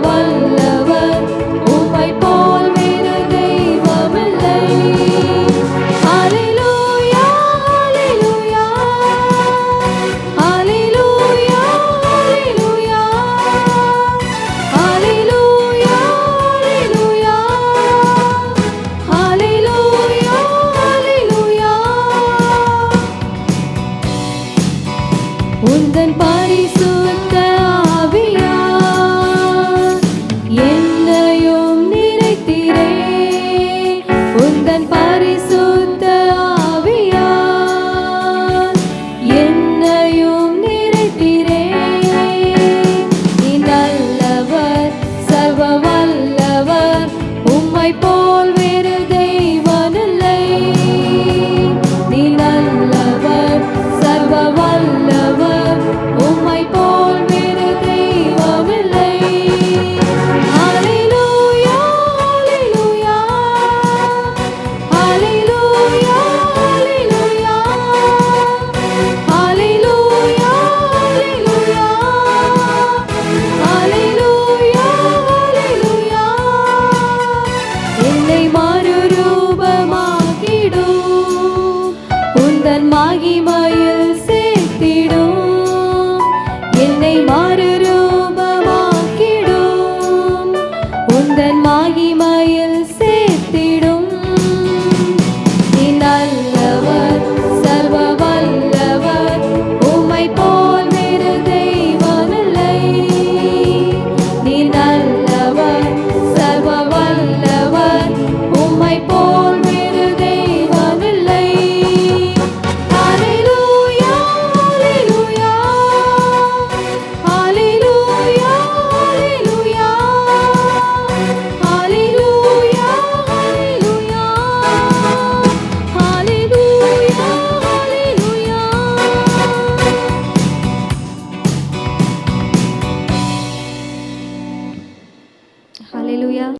one மகிமையில் சேர்த்திடும். என்னை மாறு ரூபமாக்கிடும். உந்தன் மாய